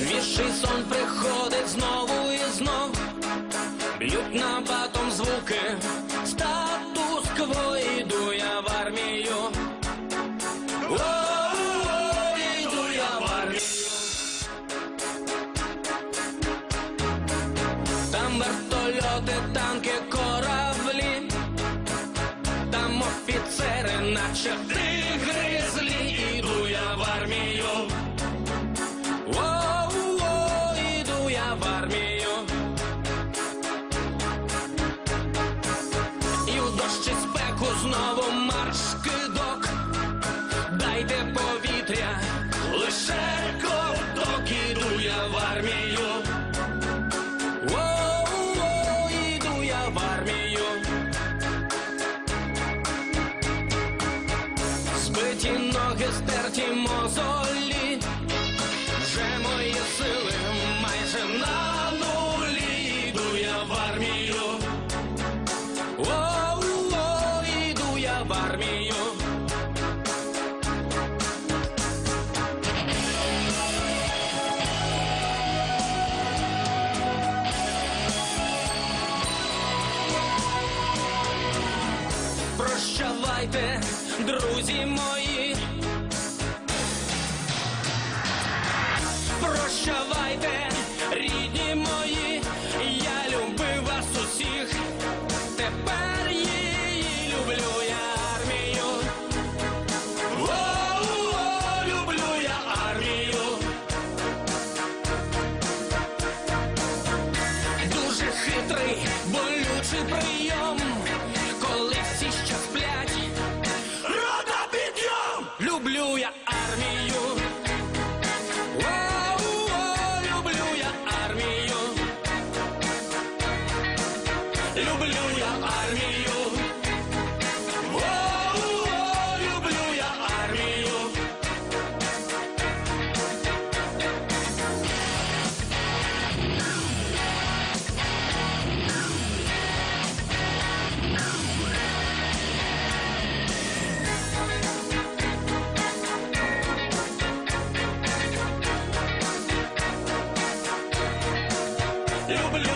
Віщий сон приходить знову і знов. Б'ють на батом звуки, статус-кво іду я в армію. О, іду я в армію. Там вертольоти, танки, кораблі, там офіцери, наче знову марш кидок. Дайте повітря, лише ковток, іду я в армію. Іду я в армію. Збиті ноги, стерті мозолі. Вже мої сили в армію. Прощавайте, друзі мої. хитрий, болючий прийом, коли всі ще сплять. Рота підйом! Люблю я армію. О-о-о, Люблю я армію. Люблю я армію. still believe.